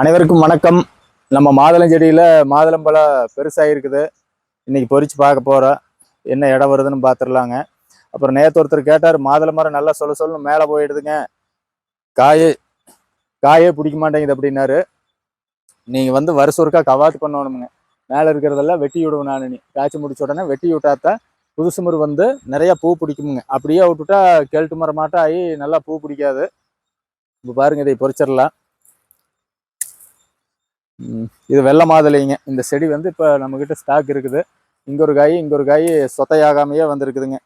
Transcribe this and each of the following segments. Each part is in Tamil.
அனைவருக்கும் வணக்கம். நம்ம மாதுளம் செடியில் மாதுளம்பழம் பெருசாக இருக்குது இன்னைக்கு பொறிச்சு பார்க்க போகிறோம் என்ன இடம் வருதுன்னு பார்த்துடலாங்க. அப்புறம் நேற்று ஒருத்தர் கேட்டார் மாதுளை மரம் நல்லா சொல்ல சொல்ல மேலே போயிடுதுங்க. காயே காயே பிடிக்க மாட்டேங்குது அப்படின்னாரு. நீங்கள் வந்து வருஷம் ஒருக்கா கவாத்து பண்ணணுமுங்க மேலே இருக்கிறதெல்லாம் வெட்டி விடுவேன் நான் நீ காய்ச்சி முடிச்ச உடனே வெட்டி விட்டாத்தான் புதுசு மரம் வந்து நிறைய பூ பிடிக்குமுங்க. அப்படியே விட்டுட்டா கெல்ட்டு மரம் மாட்டம் ஆகி நல்லா பூ பிடிக்காது. இப்போ பாருங்க இதை பொறிச்சிடலாம் இது வெள்ளை மாதுளைங்க. இந்த செடி வந்து இப்போ நம்மக்கிட்ட ஸ்டாக் இருக்குது. இங்கே ஒரு காய் இங்க ஒரு காய் சொத்தையாகாமையே வந்திருக்குதுங்க.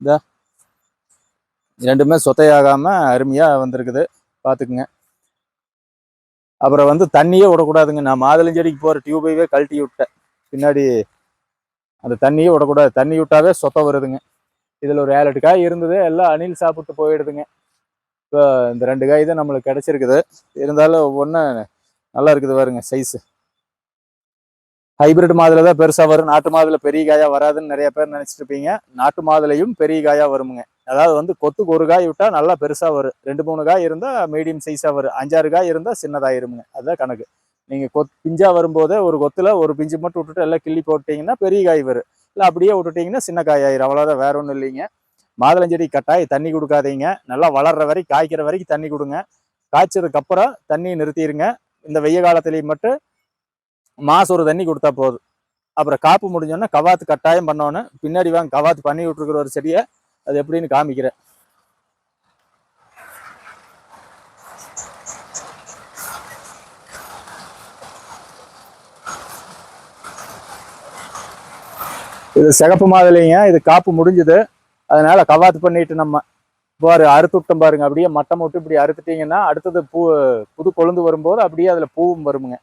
இந்த. ரெண்டுமே சொத்தையாகாம அருமையா வந்திருக்குது. பார்த்துக்குங்க அப்புறம் வந்து தண்ணியே விடக்கூடாதுங்க. நான் மாதுளை செடிக்கு போகிற டியூபைவே கழட்டி விட்டேன். பின்னாடி அந்த தண்ணியே விடக்கூடாது. தண்ணி விட்டாவே சொத்தை வருதுங்க. இதில் ஒரு ஏழு காய் இருந்தது. எல்லாம் அணில் சாப்பிட்டு போயிடுதுங்க. இப்போ இந்த ரெண்டு காய் தான் நம்மளுக்கு கிடைச்சிருக்குது. இருந்தாலும் ஒவ்வொன்று நல்லா இருக்குது பாருங்க சைஸ் ஹைபிரிட் மாதுளை தான் பெருசாக வரும். நாட்டு மாதுளை பெரிய காயாக வராதுன்னு நிறைய பேர் நினச்சிட்டு இருப்பீங்க. நாட்டு மாதுளையும் பெரிய காயாக வருமுங்க. அதாவது வந்து கொத்துக்கு ஒரு காய் விட்டால் நல்லா பெருசாக வரும். ரெண்டு மூணு காய் இருந்தால் மீடியம் சைஸாக வரும். அஞ்சாறு காய் இருந்தால் சின்னதாயிருமுங்க. அதுதான் கணக்கு. நீங்கள் கொத் பிஞ்சாக வரும்போதே ஒரு கொத்தில் ஒரு பிஞ்சு மட்டும் விட்டுட்டு எல்லாம் கிள்ளி போட்டிங்கன்னா பெரிய காய் வரும். இல்லை அப்படியே விட்டுட்டிங்கன்னா சின்ன காய் ஆயிரும். அவ்வளோதான் வேற ஒன்றும் இல்லைங்க. மாதுளஞ்செடி கட்டாய் தண்ணி கொடுக்காதீங்க. நல்லா வளர்ற வரைக்கும் காய்க்கிற வரைக்கும் தண்ணி கொடுங்க. காய்ச்சதுக்கப்புறம் தண்ணியை தண்ணி நிறுத்திடுங்க இந்த வெய்ய காலத்துலேயும் மட்டும் மாசம் ஒரு தண்ணி கொடுத்தா போதும். அப்புறம் காப்பு முடிஞ்சோன்னா கவாத்து கட்டாயம் பண்ணோன்னு பின்னாடி வாங்க கவாத்து பண்ணி விட்டுருக்குற ஒரு செடியை அது எப்படின்னு காமிக்கிறேன். இது சிகப்பு மாதுளைங்க இது காப்பு முடிஞ்சுது. அதனால கவாத்து பண்ணிட்டு நம்ம பாரு அறுத்து விட்டோம் பாருங்க. அப்படியே மட்டம் விட்டு இப்படி அறுத்துட்டீங்கன்னா அடுத்தது பூ புது கொழுந்து வரும்போது அப்படியே அதுல பூவும் வருமுங்க.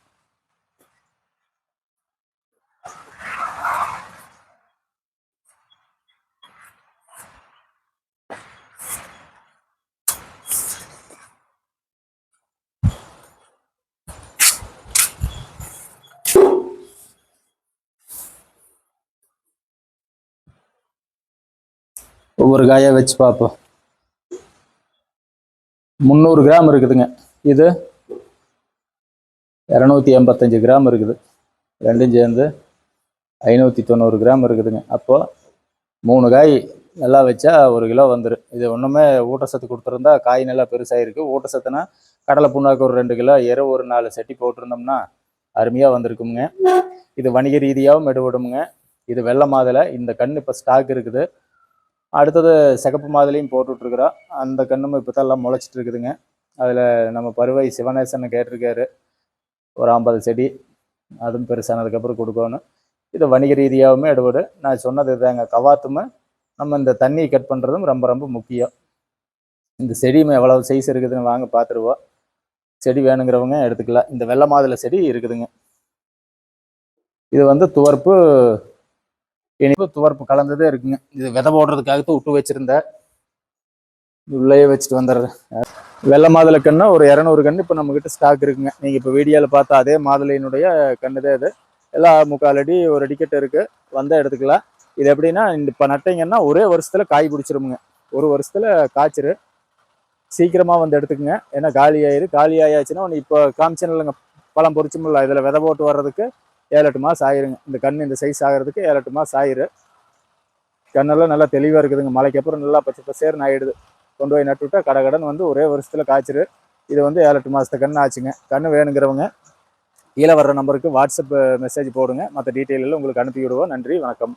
ஒவ்வொரு காயா வச்சு பார்ப்போம். முந்நூறு கிராம் இருக்குதுங்க. இது இரநூத்தி எண்பத்தஞ்சு கிராம் இருக்குது. ரெண்டும் சேர்ந்து ஐநூற்றி தொண்ணூறு கிராம் இருக்குதுங்க. அப்போது மூணு காய் நல்லா வச்சா ஒரு கிலோ வந்துடும் இது ஒன்றுமே ஊட்டச்சத்து கொடுத்துருந்தா காய் நல்லா பெருசாக இருக்குது ஊட்டச்சத்துனா கடலை புண்ணாக்கு ஒரு ரெண்டு கிலோ எரு ஒரு நாலு செட்டி போட்டிருந்தோம்னா அருமையாக வந்திருக்குங்க இது வணிக ரீதியாகவும் எடுபடுமுங்க. இது வெள்ளை மாதுளை. இந்த கன்று இப்போ ஸ்டாக் இருக்குது. அடுத்தது சிகப்பு மாதுளையும் போட்டுட்ருக்குறோம் அந்த கண்ணும் இப்போ தான் எல்லாம் முளைச்சிட்டு இருக்குதுங்க அதில் நம்ம பருவை சிவநேசன் கேட்டிருக்காரு. ஒரு ஐம்பது செடி அதுவும் பெருசானதுக்கப்புறம் கொடுக்கணும். இது வணிக ரீதியாகவுமே எடுபடு. நான் சொன்னது இதாங்க கவாத்துமே நம்ம இந்த தண்ணியை கட் பண்ணுறதும் ரொம்ப ரொம்ப முக்கியம். இந்த செடியும் எவ்வளவு சைஸ் இருக்குதுன்னு வாங்க பார்த்துருவோம் செடி வேணுங்கிறவங்க எடுத்துக்கலாம். இந்த வெள்ளை மாதுளை செடி இருக்குதுங்க. இது வந்து துவர்ப்பு இனிப்பு துவர்ப்பு கலந்ததே இருக்குங்க. இது விதை போடுறதுக்காகத்தான் விட்டு வச்சிருந்தேன் உள்ளேயே வச்சுட்டு வந்துடுறேன். வெள்ளை மாதுளை கன்று ஒரு இரநூறு கன்று இப்போ நம்மக்கிட்ட ஸ்டாக் இருக்குங்க. நீங்கள் இப்போ வீடியோவில் பார்த்தா அதே மாதுளையினுடைய கண்ணுதே இது. எல்லாம் முக்கால் அடி ஒரு அடிக்கட்டு இருக்குது வந்தால் எடுத்துக்கலாம். இது எப்படின்னா இந்த இப்போ நட்டீங்கன்னா ஒரே வருஷத்தில் காய் பிடிச்சிருமுங்க. ஒரு வருஷத்தில் காய்ச்சிரு. சீக்கிரமாக வந்து எடுத்துக்கங்க. ஏன்னா காலி ஆயிரு. காலி ஆயாச்சுன்னா ஒன்று இப்போ காமிச்சேன் இல்லைங்க. பழம் பொறிச்சுமில்ல இதில் விதை போட்டு வர்றதுக்கு ஏழு எட்டு மாதம் ஆயிருங்க. இந்த கண் இந்த சைஸ் ஆகிறதுக்கு ஏழு எட்டு மாதம் ஆயிரு. கண்ணெல்லாம் நல்லா தெளிவாக இருக்குதுங்க. மழைக்கு அப்புறம் நல்லா பச்சை பசேர்னு ஆகிடுது கொண்டு போய் நட்டு விட்டா கடை கடன் வந்து ஒரே வருஷத்தில் காய்ச்சிரு. இது வந்து ஏழு எட்டு மாதத்து கன்று ஆச்சுங்க. கண் வேணுங்கிறவங்க கீழே வர்ற நம்பருக்கு வாட்ஸ்அப் மெசேஜ் போடுங்க. மற்ற டீட்டெயிலில் உங்களுக்கு அனுப்பி விடுவோம் நன்றி வணக்கம்.